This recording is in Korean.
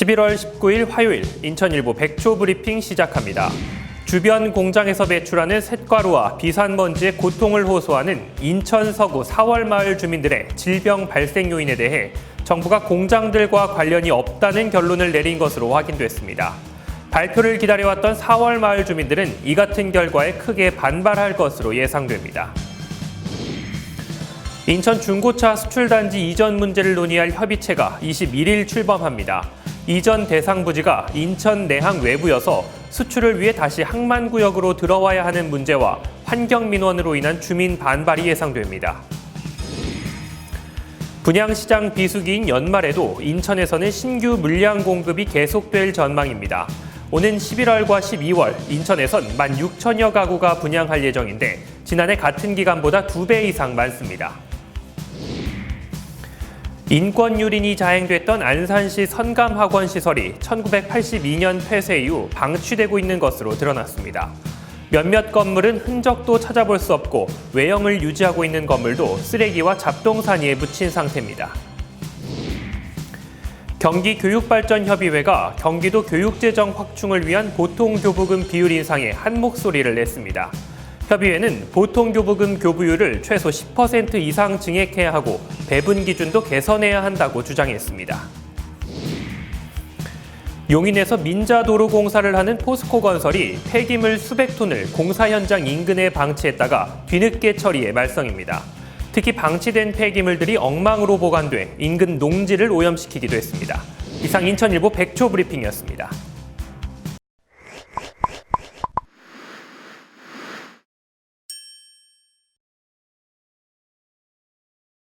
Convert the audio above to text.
11월 19일 화요일 인천일보 백초 브리핑 시작합니다. 주변 공장에서 배출하는 쇳가루와 비산먼지의 고통을 호소하는 인천 서구 사월 마을 주민들의 질병 발생 요인에 대해 정부가 공장들과 관련이 없다는 결론을 내린 것으로 확인됐습니다. 발표를 기다려왔던 사월 마을 주민들은 이 같은 결과에 크게 반발할 것으로 예상됩니다. 인천 중고차 수출단지 이전 문제를 논의할 협의체가 21일 출범합니다. 이전 대상 부지가 인천 내항 외부여서 수출을 위해 다시 항만 구역으로 들어와야 하는 문제와 환경 민원으로 인한 주민 반발이 예상됩니다. 분양시장 비수기인 연말에도 인천에서는 신규 물량 공급이 계속될 전망입니다. 오는 11월과 12월 인천에선 16,000여 가구가 분양할 예정인데 지난해 같은 기간보다 두배 이상 많습니다. 인권 유린이 자행됐던 안산시 선감학원 시설이 1982년 폐쇄 이후 방치되고 있는 것으로 드러났습니다. 몇몇 건물은 흔적도 찾아볼 수 없고 외형을 유지하고 있는 건물도 쓰레기와 잡동사니에 묻힌 상태입니다. 경기교육발전협의회가 경기도 교육재정 확충을 위한 보통교부금 비율 인상에 한 목소리를 냈습니다. 협의회는 보통교부금 교부율을 최소 10% 이상 증액해야 하고 배분 기준도 개선해야 한다고 주장했습니다. 용인에서 민자도로 공사를 하는 포스코 건설이 폐기물 수백 톤을 공사 현장 인근에 방치했다가 뒤늦게 처리해 말썽입니다. 특히 방치된 폐기물들이 엉망으로 보관돼 인근 농지를 오염시키기도 했습니다. 이상 인천일보 백초 브리핑이었습니다.